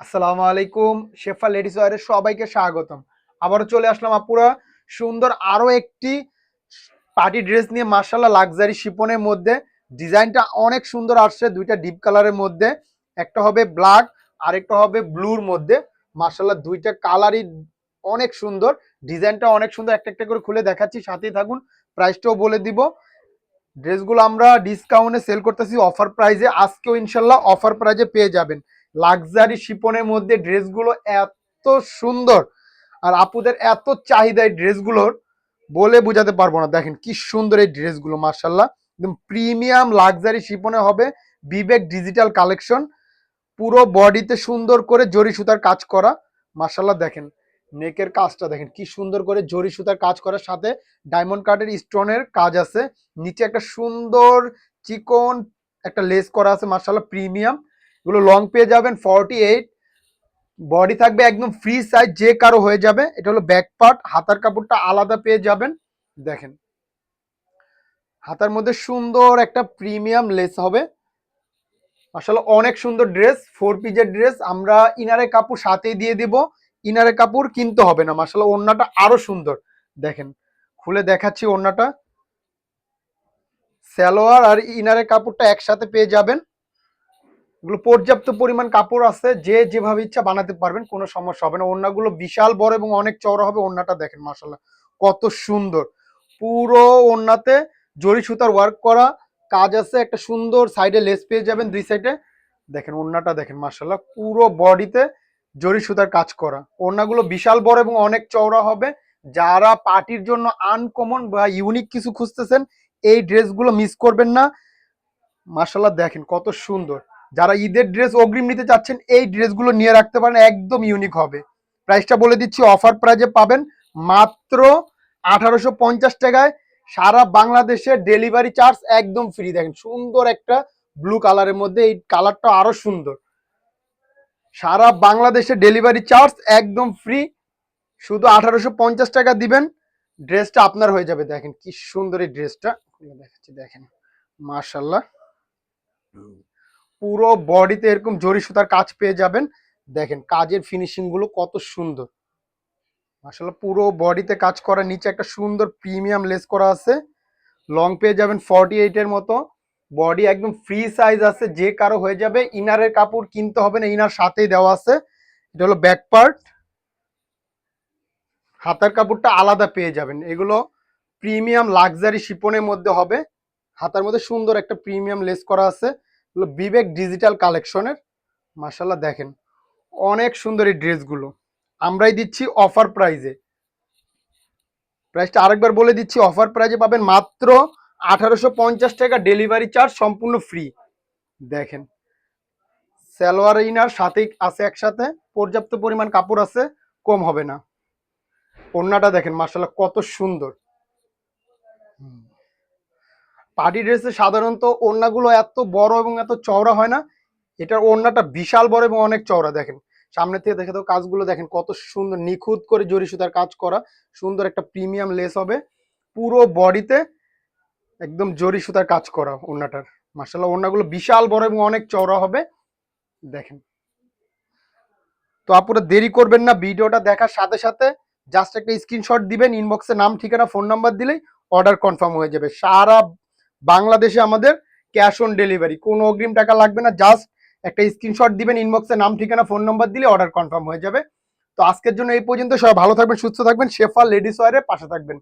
আসসালামু আলাইকুম শেফা লেডিস ওয়ারে সবাইকে স্বাগতম। আবারও চলে আসলাম আপুরা, সুন্দর আরও একটি পার্টি ড্রেস নিয়ে মার্শাল্লাহ লাক্সারি শিপনের মধ্যে। ডিজাইনটা অনেক সুন্দর আসছে, দুইটা ডিপ কালারের মধ্যে। একটা হবে ব্ল্যাক, আরেকটা হবে ব্লুর মধ্যে। মার্শাল্লাহ দুইটা কালারই অনেক সুন্দর। ডিজাইনটা অনেক সুন্দর, একটা একটা করে খুলে দেখাচ্ছি, সাথেই থাকুন, প্রাইসটাও বলে দিব। ড্রেসগুলো আমরা ডিসকাউন্টে সেল করতেছি, অফার প্রাইজে আজকেও ইনশাল্লাহ অফার প্রাইজে পেয়ে যাবেন। লাক্সারি শিপনের মধ্যে ড্রেসগুলো এত সুন্দর আর আপুদের এত চাহিদা এই ড্রেসগুলোর বলে বোঝাতে পারব না। দেখেন কি সুন্দর এই ড্রেসগুলো মার্শাল্লাহ একদম প্রিমিয়াম লাক্সারি শিপনে হবে বিবেক ডিজিটাল কালেকশন। পুরো বডিতে সুন্দর করে জরি সুতার কাজ করা। মার্শাল্লাহ দেখেন নেকের কাজটা, দেখেন কি সুন্দর করে জরি সুতার কাজ করার সাথে ডায়মন্ড কার্ডের স্টোনের কাজ আছে। নিচে একটা সুন্দর চিকন একটা লেস করা আছে মার্শাল্লাহ প্রিমিয়াম। এগুলো লং পেয়ে যাবেন ফর্টি এইট বডি থাকবে একদম ফ্রি সাইজ যে কারও হয়ে যাবে। এটা হলো ব্যাক পার্ট হাতার কাপড়টা আলাদা পেয়ে যাবেন। দেখেন। হাতার মধ্যে সুন্দর একটা প্রিমিয়াম লেস হবে। আসলে অনেক সুন্দর ড্রেস ফোর পিজের ড্রেস আমরা ইনারে কাপড় সাথেই দিয়ে দিব। ইনারে কাপড় কিনতে হবে না। মাসাল ওড়নাটা আরও সুন্দর। দেখেন, খুলে দেখাচ্ছি ওড়নাটা। সালোয়ার আর ইনারের কাপড়টা একসাথে পেয়ে যাবেন। এগুলো পর্যাপ্ত পরিমাণ কাপড় আছে, যে যেভাবে ইচ্ছা বানাতে পারবেন, কোনো সমস্যা হবে না। ওড়নাগুলো বিশাল বড় এবং অনেক চওড়া হবে, ওড়নাটা দেখেন মাসাল্লাহ কত সুন্দর। পুরো ওড়নাতে জরি সুতার ওয়ার্ক করা কাজ আছে, একটা সুন্দর সাইডে লেস পেয়ে যাবেন দুই সাইডে দেখেন, ওড়নাটা দেখেন মাসাল্লাহ পুরো বডিতে জরি সুতার কাজ করা। ওড়নাগুলো বিশাল বড় এবং অনেক চওড়া হবে। যারা পার্টির জন্য আনকমন বা ইউনিক কিছু খুঁজতেছেন, এই ড্রেসগুলো মিস করবেন না। মাসাল্লাহ দেখেন কত সুন্দর। যারা ঈদের ড্রেস অগ্রিম নিতে চাচ্ছেন, এই ড্রেসগুলো নিয়ে রাখতে পারেন, একদম ইউনিক হবে। প্রাইসটা বলে দিচ্ছি অফার প্রাইজে পাবেন মাত্র আঠারোশো পঞ্চাশ টাকায়। সারা বাংলাদেশে ডেলিভারি চার্জ একদম ফ্রি দেখেন, সুন্দর একটা ব্লু কালারের মধ্যে, এই কালারটা আরও সুন্দর। সারা বাংলাদেশে ডেলিভারি চার্জ একদম ফ্রি শুধু আঠারোশো পঞ্চাশ টাকা দিবেন ড্রেসটা আপনার হয়ে যাবে। দেখেন, কি সুন্দর এই ড্রেসটা দেখাচ্ছি, দেখেন। মার্শাল্লাহ পুরো বডিতে এরকম জরি সুতার কাজ পেয়ে যাবেন। দেখেন, কাজের ফিনিশিংগুলো কত সুন্দর। আসলে পুরো বডিতে কাজ করা, নিচে একটা সুন্দর প্রিমিয়াম লেস করা আছে। লং পেয়ে যাবেন ফর্টি এইটের মতো। বডি একদম ফ্রি সাইজ আছে, যে কারও হয়ে যাবে, ইনারের কাপড় কিনতে হবে না, ইনার সাথেই দেওয়া আছে। এটা হলো ব্যাক পার্ট হাতার কাপড়টা আলাদা পেয়ে যাবেন। এগুলো প্রিমিয়াম লাক্সারি শিপনের মধ্যে হবে। হাতার মধ্যে সুন্দর একটা প্রিমিয়াম লেস করা আছে। বিবেক ডিজিটাল কালেকশনের মাসাল্লাহ দেখেন, অনেক সুন্দর এই ড্রেসগুলো। আমরাই দিচ্ছি অফার প্রাইজে প্রাইসটা আরেকবার বলে দিচ্ছি অফার প্রাইজে পাবেন মাত্র আঠারোশো পঞ্চাশ টাকা ডেলিভারি চার্জ সম্পূর্ণ ফ্রি দেখেন, সালোয়ার ইনার সাথেই আছে একসাথে, পর্যাপ্ত পরিমাণ কাপড় আছে, কম হবে না। ওড়নাটা দেখেন মার্শাল্লাহ কত সুন্দর। পার্টি ড্রেসে সাধারণত ওড়নাগুলো এত বড় এবং এত চওড়া হয় না। এটার ওড়নাটা বিশাল বড় এবং অনেক চওড়া, দেখেন। সামনে থেকে দেখে তো কাজগুলো দেখেন, কত সুন্দর নিখুঁত করে জরি সুতার কাজ করা, সুন্দর একটা প্রিমিয়াম লেস হবে। পুরো বডিতে একদম জরি সুতার কাজ করা ওড়নাটার। মার্শাল্লাহ ওড়নাগুলো বিশাল বড় এবং অনেক চওড়া হবে। দেখেন। তো আপনারা দেরি করবেন না, ভিডিওটা দেখার সাথে সাথে জাস্ট একটা স্ক্রিনশট দিবেন ইনবক্সে নাম, ঠিকানা ফোন নাম্বার দিলেই অর্ডার কনফার্ম হয়ে যাবে। সারা বাংলাদেশে আমাদের ক্যাশ অন ডেলিভারি। কোনো অগ্রিম টাকা লাগবে না, জাস্ট একটা স্ক্রিনশট দিবেন ইনবক্সে নাম, ঠিকানা ফোন নম্বর দিলে অর্ডার কনফার্ম হয়ে যাবে। তো আজকের জন্য এই পর্যন্ত, সবাই ভালো থাকবেন, সুস্থ থাকবেন, শেফা লেডিস ওয়ারের পাশে থাকবেন।